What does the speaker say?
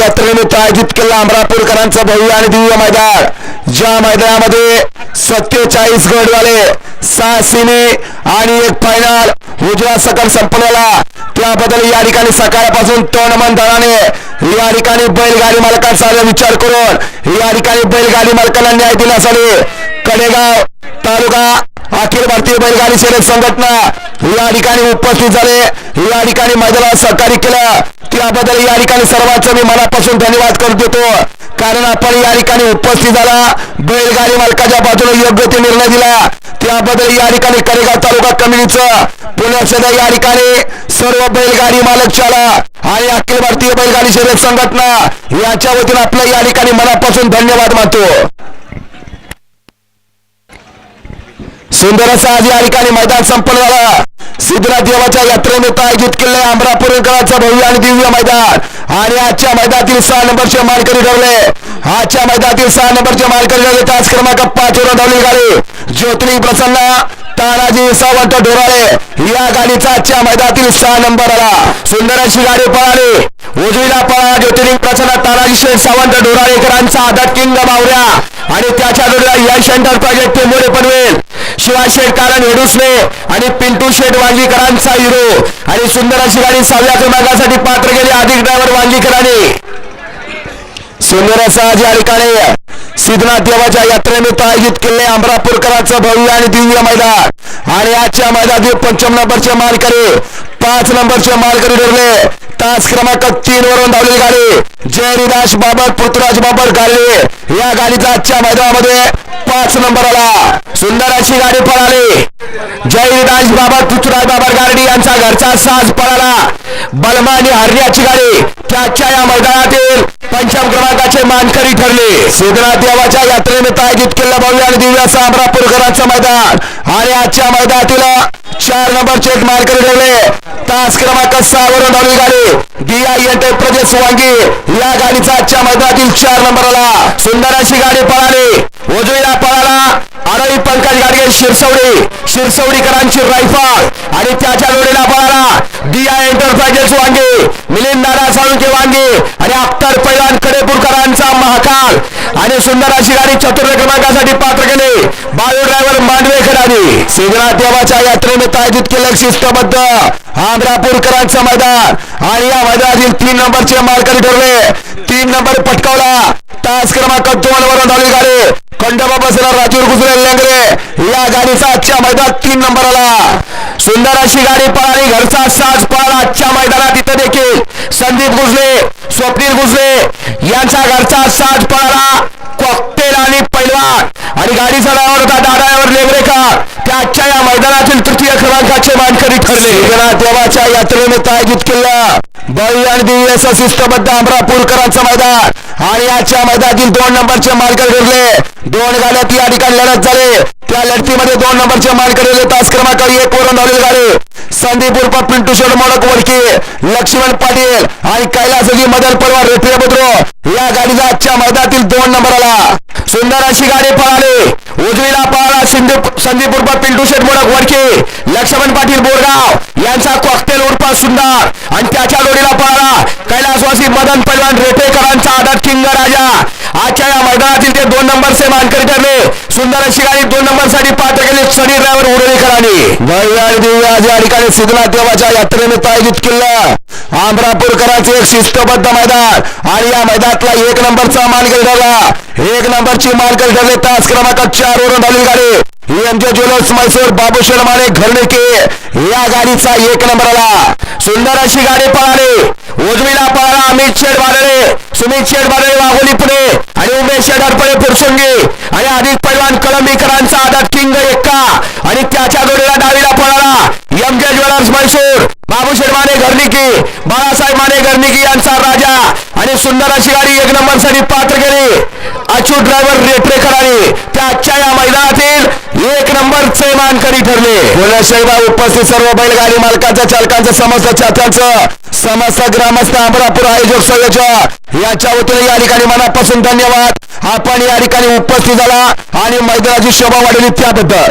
यात्रेनिमित्त आयोजित केला अमरापूरकरांचा भव्य आणि दिव्य मैदान. ज्या मैदानामध्ये सत्तेचाळीस गड झाले सहा सीमे आणि एक फायनल उजव्या सकल संपलेला. त्याबद्दल या ठिकाणी सकाळपासून तोंडमन मन धनाने या ठिकाणी बैलगाडी मालकांचा विचार करून या ठिकाणी बैलगाडी मालकांना न्याय दिल्यासाठी कडेगाव तालुका अखिल भारतीय बैलगाडी शर्यत संघटना या ठिकाणी उपस्थित झाले. या ठिकाणी मैदानात सहकार्य केलं. त्याबद्दल या ठिकाणी सर्वांचं मी मनापासून धन्यवाद करत देतो कारण आपण या ठिकाणी उपस्थित झाला. बैलगाडी मालकाच्या बाजूने योग्य ते निर्णय दिला. त्याबद्दल या ठिकाणी कडेगाव तालुका कमिटीचं पुण्यासह या ठिकाणी सर्व बैलगाडी मालक शाळा आणि अखिल भारतीय बैलगाडी शर्यत संघटना याच्या वतीने आपल्या या ठिकाणी मनापासून धन्यवाद मानतो. सुंदर असा आज या ठिकाणी मैदान संपन्न झाला. सिद्धनाथ देवाच्या यात्रेनिमित्त आयोजित केले अमरापूरकरांचं भव्य आणि दिव्य मैदान. आणि आजच्या मैदानातील सहा नंबरचे मालकरी ठरले. आजच्या मैदानातील सहा नंबरचे मालकरी ठरले. तास क्रमांक पाच धावली गाडी. ज्योतिर्लिंग प्रसन्न तानाजी सावंत ढोराळे या गाडीचा आजच्या मैदानातील सहा नंबर आला. सुंदर अशी गाडी पळाली. उजवीला पळा ज्योतिर्लिंग प्रसन्न तानाजी शेठ सावंत ढोराळेकरांचा आदत किंग बावऱ्या आणि त्याच्या जोडीला यश एंटरप्राइजेस टेंबोडे पनवेल. शिवाय शेठ कारण हेडुसने आणि पिंटू शेठ वांगीकरांचा हिरो. आणि सुंदर अशी गाडी सहाव्या क्रमांकासाठी पात्र गेली अधिक ड्रायव्हर वांगीकरांनी. सुंदर असा या ठिकाणी सिद्धनाथ देवाच्या यात्रेनिमित्त आयोजित केले अमरापूरकरांचं भव्य आणि दिव्य मैदान. आणि आजच्या मैदानातील पंचम नंबरचे मालकरी पाच नंबरचे मालकरी ठरले. तास क्रमांक तीन वरून धावलेली गाडी. जयरिदास बाबर पृथ्वीराज बाबर गाडले या गाडीचा आजच्या मैदानामध्ये पाच नंबर आला सुंदर अशी गाडी पळाली. जयदास बाबा पृथ्वीराज बाबा गार्डी यांचा घरचा साज पळाला. बलमानी आणि हरण्याची गाडी त्याच्या या मैदानातील पंचम क्रमांकाचे मानकरी ठरले. सुधरा देवाच्या यात्रेनिमित्त आयोजित केलेलं भव्य आणि दिव्य असं अमरापूरकरांचं मैदान आणि आजच्या मैदानातील चार नंबरचे एक मानकरी ठरले. तास क्रमांक सहा वरून धावली गाडी डी आय प्रदेश वांगी. या गाडीचा आजच्या मैदानातील चार नंबर आला सुंदर अशी गाडी पळाली. पंकज शिरसवडी शिरसवडीकरांची रायफल आणि त्याच्या जोडीला पळाला. डी आय एंटरप्राइजेस वांगे मिलिंद दादा साळुंके वांगे आणि अख्तर पैलवान कडेपूरकरांचा महाकाल. आणि सुंदर अशी गाडी चतुर्थ क्रमांकासाठी पात्र केले. बाळू ड्रायव्हर मांडवेकरांनी सिंगला देवाच्या यात्रेने आयोजित केलं शिस्तबद्ध आंध्रापूरकरांचं मैदान. आणि या मैदानातील तीन नंबरचे मालकरी ठरले. तीन नंबर पटकावला. तास क्रमांक दोन वरून धावली गाडी. बसला राजूर गुजरे लंगरे. या गाडीचा आजच्या मैदानात तीन नंबर आला. सुंदर अशी गाडी पळाली. घरचा साज पळाला. आजच्या मैदानात इथं देखील. संदीप गुजले स्वप्नील गुजले यांचा घरचा साज पळाला. कॉकटेल आणि पैलवान. आणि गाडीचा ड्रायव्हर होता. दादावर लेंगरेकर त्या आजच्या या मैदानातील तृतीय क्रमांकाचे मानकरी ठरले. देवाच्या यात्रेने आयोजित केलं. बळी आणि दिव्य असं आमरा अमरापूरकरांचं मैदान. आणि आजच्या मैदानातील दोन नंबरचे मालकरी ठरले दोन गाड्या ती ठिकाणी लढत झाले. त्या लढतीमध्ये दोन नंबरचे मालकरी ठरले तास क्रमांक एक वरून धावलेली गाडी. संदीप उर्फ पिंटू शेड मोडक वडके लक्ष्मण पाटील आणि कैलासजी मदन परवार रेठे बुद्रो या गाडीचा आजच्या मैदानातील दोन नंबर आला. सुंदर अशी गाडी पळाली. उजवीला पळाला संदीप संदीप उर्फ पिंटू शेट मोडक वडके लक्ष्मण पाटील बोरगाव. यांचा कॉकटेल उर्फ सुंदर. आणि त्याच्या जोडीला पळाला कैलासवासी मदन पैलवान रेटेकरांचा आदत किंग राजा. आजच्या या मैदानातील ते दोन नंबरचे मानकरी ठरले. सुंदर अशी गाडी दोन नंबरसाठी पात्र केले. सनी ड्रायव्हर उडवेकरांनी भव्य आणि दिव्य आज या ठिकाणी सिद्धनाथ देवाच्या यात्रेनिमित्त आयोजित केलं. आंब्रापूरकरांचे एक शिस्तबद्ध मैदान आणि या मैदानातला एक नंबरचा मानकरी ठरला. एक नंबरची मानकरी ठरले. तास क्रमांक चार वरून झाली गाडी. एम जे ज्वेलर्स मैसूर बाबू शेडमाने घरनेके या गाडीचा एक नंबर आला. सुंदर अशी गाडी पळाली. उजवीला पळाला अमित शेठ बादळे. सुमित शेठ बादळे वाघोली पुणे आणि उमेश शेठ पुरसुंगी आणि अधिक पैलवान कलंबीकरांचा आदत किंग एक्का आणि त्याच्या जोडीला डावीला पळाला एम जे ज्वेलर्स मैसूर बाबू शेठ माने घरनिकी. बाळासाहेब माने घरनिकी यांचा राजा. आणि सुंदर अशी गाडी एक नंबरसाठी पात्र केली. अचूक ड्रायव्हर रेटरेकरांनी त्या आजच्या या मैदानातील एक नंबरचे मानकरी ठरले. बोलाशैबा उपस्थित सर्व बैलगाडी मालकांच्या चालकांचं समस्त चात्यांचं समस्त ग्रामस्थ अमरापूर आयोजक संयोजक याच्या वतीने या ठिकाणी मनापासून धन्यवाद. आपण या ठिकाणी उपस्थित झाला आणि मैदानाची शोभा वाढवली त्याबद्दल.